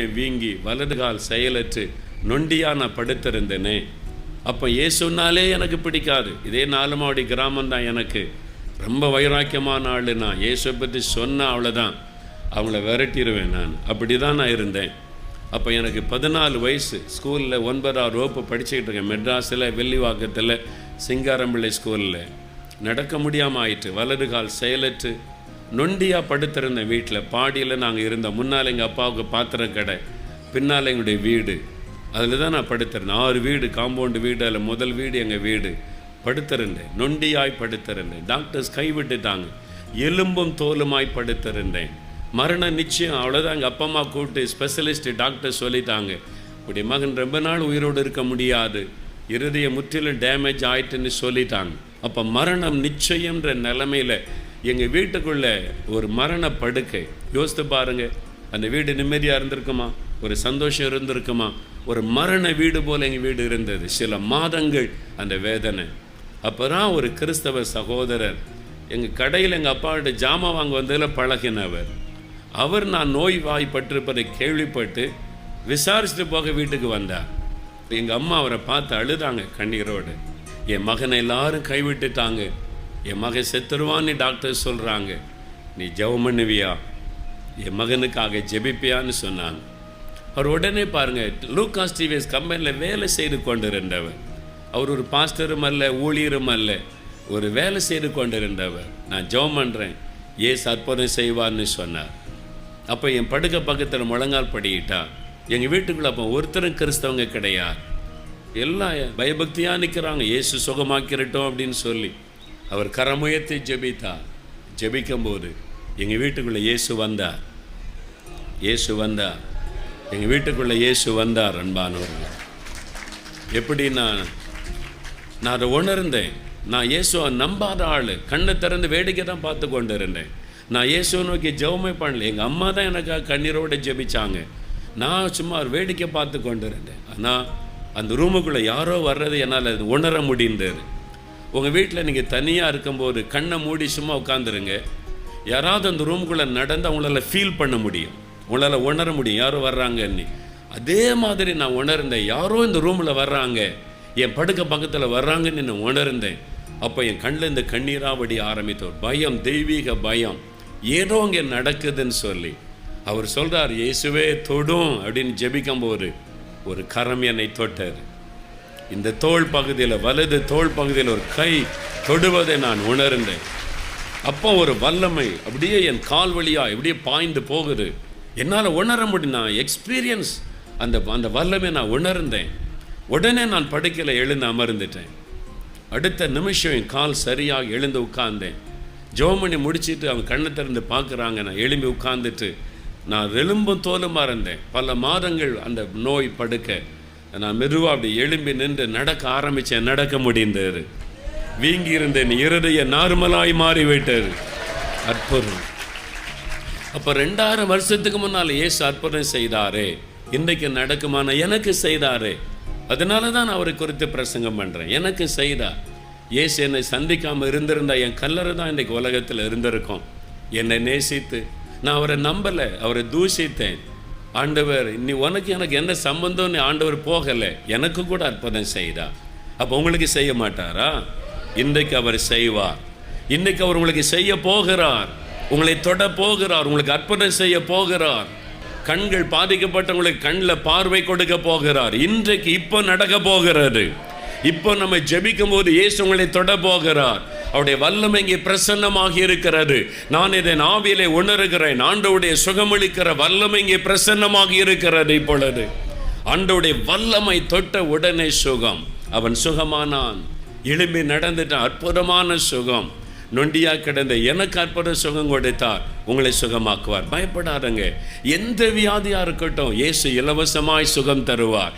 வீங்கி வலது கால் செயலற்று நொண்டியா நான் படுத்திருந்தேனே. அப்போ ஏசுனாலே எனக்கு பிடிக்காது. இதே நாலுமாவடி கிராமம் தான் எனக்கு. ரொம்ப வைராக்கியமான ஆள் நான் இயேசுவை பற்றி சொன்ன அவ்வளோதான் அவங்கள விரட்டிடுவேன் நான். அப்படி தான் நான் இருந்தேன். அப்போ எனக்கு பதினாலு வயசு. ஸ்கூலில் ஒன்பதாவது வகுப்பு படிச்சுக்கிட்டு இருக்கேன். மெட்ராஸில் வெள்ளிவாக்கத்தில் சிங்காரம்பிள்ளை ஸ்கூலில். நடக்க முடியாமல் ஆயிட்டு வலது கால் செயலற்று நொண்டியாக படுத்திருந்தேன் வீட்டில் பாடியில் நாங்கள் இருந்தோம் முன்னால் எங்கள் அப்பாவுக்கு பாத்திர கடை பின்னால் எங்களுடைய வீடு. அதில் தான் நான் படுத்திருந்தேன். ஆறு வீடு காம்பவுண்டு வீடு அதில் முதல் வீடு எங்கள் வீடு. படுத்திருந்தேன். நொண்டியாய் படுத்திருந்தேன். டாக்டர்ஸ் கைவிட்டுட்டாங்க எலும்பும் தோலுமாய் படுத்திருந்தேன். மரண நிச்சயம் அவ்வளோதான் எங்கள் அப்பா அம்மா கூப்பிட்டு ஸ்பெஷலிஸ்ட் டாக்டர் சொல்லிட்டாங்க. உடைய மகன் ரொம்ப நாள் உயிரோடு இருக்க முடியாது. இருதய முற்றிலும் டேமேஜ் ஆயிட்டுன்னு சொல்லிட்டாங்க. அப்போ மரணம் நிச்சயம்ன்ற நிலமையில் எங்கள் வீட்டுக்குள்ளே ஒரு மரண படுக்கை. யோசித்து பாருங்க. அந்த வீடு நிம்மதியாக இருந்திருக்குமா? ஒரு சந்தோஷம் இருந்திருக்குமா? ஒரு மரண வீடு போல் எங்கள் வீடு இருந்தது. சில மாதங்கள் அந்த வேதனை. அப்போ தான் ஒரு கிறிஸ்தவ சகோதரர் எங்கள் கடையில் எங்கள் அப்பாவோட ஜாமான் வாங்க வந்ததில் பழகினவர். அவர் நான் நோய் வாய்ப்பட்டிருப்பதை கேள்விப்பட்டு விசாரிச்சுட்டு போக வீட்டுக்கு வந்தார். எங்கள் அம்மா அவரை பார்த்து அழுதாங்க கண்ணீரோடு. என் மகனை எல்லாரும் கைவிட்டுட்டாங்க. என் மகன் செத்துருவான்னு டாக்டர் சொல்கிறாங்க நீ ஜெபம் பண்ணுவியா? என் மகனுக்காக ஜெபிப்பியான்னு சொன்னாங்க. அவர் உடனே பாருங்க லூகாஸ் டிவிஎஸ் கம்பெனியில் வேலை செய்து கொண்டிருந்தவர். அவர் ஒரு பாஸ்டரும் அல்ல ஊழியரும் அல்ல. ஒரு வேலை செய்து கொண்டிருந்தவர். நான் ஜெபம் பண்ணுறேன் ஏசு அற்புதம் செய்வார்னு சொன்னார். அப்போ என் படுக்க பக்கத்தில் முழங்கால் படிக்கிட்டா எங்கள் வீட்டுக்குள்ளே அப்போ ஒருத்தரும் கிறிஸ்தவங்க கிடையாது. எல்லாம் பயபக்தியாக நிற்கிறாங்க ஏசு சுகமாக்கிறட்டும் அப்படின்னு சொல்லி. அவர் கரமுயர்த்தி ஜெபித்தார். ஜெபிக்கும்போது எங்கள் வீட்டுக்குள்ளே இயேசு வந்தார். இயேசு வந்தார். எங்கள் வீட்டுக்குள்ளே இயேசு வந்தார் அன்பானவர்கள். எப்படின்னா நான் அதை உணர்ந்தேன். நான் இயேசுவை நம்பாத ஆள். கண்ணை திறந்து வேடிக்கை தான் பார்த்து கொண்டு இருந்தேன் நான் இயேசுவை நோக்கி ஜெபமே பண்ணல. எங்கள் அம்மா தான் எனக்காக கண்ணீரோடு ஜெபிச்சாங்க. நான் சும்மா ஒரு வேடிக்கை பார்த்து கொண்டு இருந்தேன் ஆனால் அந்த ரூமுக்குள்ளே யாரோ வர்றது என்னால் அது உணர முடிந்தது. உங்கள் வீட்டில் நீங்கள் தனியாக இருக்கும்போது கண்ணை மூடி சும்மா உட்காந்துருங்க யாராவது அந்த ரூமுக்குள்ளே நடந்து அவங்களால ஃபீல் பண்ண முடியும். உங்களால் உணர முடியும். யாரோ வர்றாங்கன்னு. அதே மாதிரி நான் உணர்ந்தேன். யாரோ இந்த ரூமில் வர்றாங்க. என் படுக்க பக்கத்தில் வர்றாங்கன்னு நான் உணர்ந்தேன். அப்போ என் கண்ணில் இந்த கண்ணீராவடி ஆரம்பித்தோர் பயம் தெய்வீக பயம். ஏதோ இங்கே நடக்குதுன்னு சொல்லி. அவர் சொல்கிறார் இயேசுவே தொடும். அப்படின்னு ஜெபிக்கும்போது ஒரு கரம் என்னை தொட்டார். இந்த தோள் பகுதியில் வலது தோள் பகுதியில் ஒரு கை தொடுவதை நான் உணர்ந்தேன். அப்போ ஒரு வல்லமை அப்படியே என் கால் வழியாக இப்படியே பாய்ந்து போகுது. என்னால் உணர முடியும் நான் எக்ஸ்பீரியன்ஸ் அந்த அந்த வல்லமை நான் உணர்ந்தேன். உடனே நான் படுக்கையில் எழுந்து அமர்ந்துட்டேன். அடுத்த நிமிஷம் என் கால் சரியாக எழுந்து உட்கார்ந்தேன். ஜோமணி முடிச்சிட்டு அவங்க கண்ணை திறந்து பார்க்குறாங்க. நான் எழும்பி உட்கார்ந்துட்டு நான் எலும்பும் தோலுமாக இருந்தேன். பல மாதங்கள் அந்த நோய் படுக்க நான் மெதுவாக அப்படி எழும்பி நின்று நடக்க ஆரம்பித்தேன் நடக்க முடிந்தது. வீங்கி இருந்தேன் இருதய நார்மலாய் மாறிவிட்டது. அற்புதம். அப்போ ரெண்டாயிரம் வருஷத்துக்கு முன்னால் ஏசு அற்புதம் செய்தாரே இன்றைக்கு நடக்குமான எனக்கு செய்தாரே. அதனால தான் நான் அவரை குறித்து பிரசங்கம் பண்ணுறேன் எனக்கு செய்தார் ஏசு என்னை சந்திக்காமல் இருந்திருந்தா என் கல்லறை தான் இன்றைக்கு உலகத்தில் இருந்திருக்கும். என்னை நேசித்து நான் அவரை நம்பலை அவரை தூஷித்தேன். ஆண்டவர் நீ உனக்கு எனக்கு என்ன சம்பந்தம்னு ஆண்டவர் போகலை எனக்கு கூட அற்புதம் செய்தா? அப்போ உங்களுக்கு செய்ய மாட்டாரா? இன்றைக்கு அவர் செய்வார். இன்றைக்கு அவர் உங்களுக்கு செய்ய போகிறார். உங்களை தொட போகிறார். உங்களுக்கு அற்புதம் செய்ய போகிறார். கண்கள் பாதிக்கப்பட்டவங்களுக்கு கண்ணில் பார்வை கொடுக்க போகிறார். இன்றைக்கு இப்போ நடக்க போகிறது. இப்போ நம்ம ஜெபிக்கும் போது இயேசு உங்களை தொட போகிறார். அவருடைய வல்லமை இங்கே பிரசன்னமாக இருக்கிறது. நான் இதை நாவிலே உணர்கிறேன். ஆண்டவுடைய சுகமளிக்கிற வல்லமை இங்கே பிரசன்னமாக இருக்கிறது இப்பொழுது. ஆண்டவுடைய வல்லமை தொட்ட உடனே சுகம். அவன் சுகமானான். எழும்பி நடந்துட்டான். அற்புதமான சுகம். நொண்டியா கிடந்த எனக்கு அற்புத சுகம் கொடுத்தார். உங்களை சுகமாக்குவார். பயப்படாதங்க. எந்த வியாதியா இருக்கட்டும் இயேசு இலவசமாய் சுகம் தருவார்.